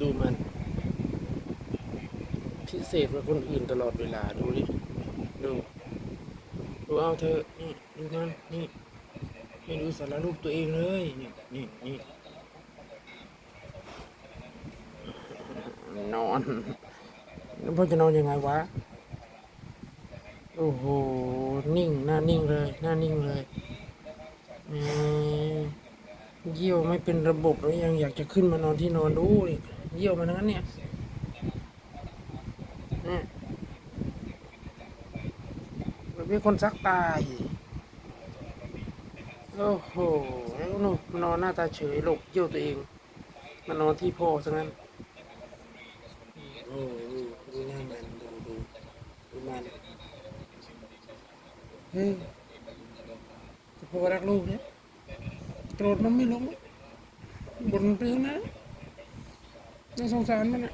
ดูมันพิเศษกว่าคนอื่นตลอดเวลาดูดิดูดูเอาเธอนี่ดูมันนี่ไม่ดูสารรูปตัวเองเลยนี่นี่นี่นอนแล้วพ่อจะนอนยังไงวะโอ้โหนิ่งหน้านิ่งเลยหน้านิ่งเลยแหม เยี่ยวไม่เป็นระบบแล้วยังอยากจะขึ้นมานอนที่นอนดูดิเยี่ยวมาทั้งนั้นเนี่ยนี่ยแบบนี้คนซักตาย โอ้โหแล้วนู่นอนหน้าตาเฉยหลบเยี่ยวตัวเองมานอนที่พ่อซะงั้นโอ้ดูดูหน้ามันดูดูดูมันเฮ้ยแต่พ่อรักลูกเนี่ย โกรธมันไม่ลงบ่นไปนะน่าสงสารมันอะ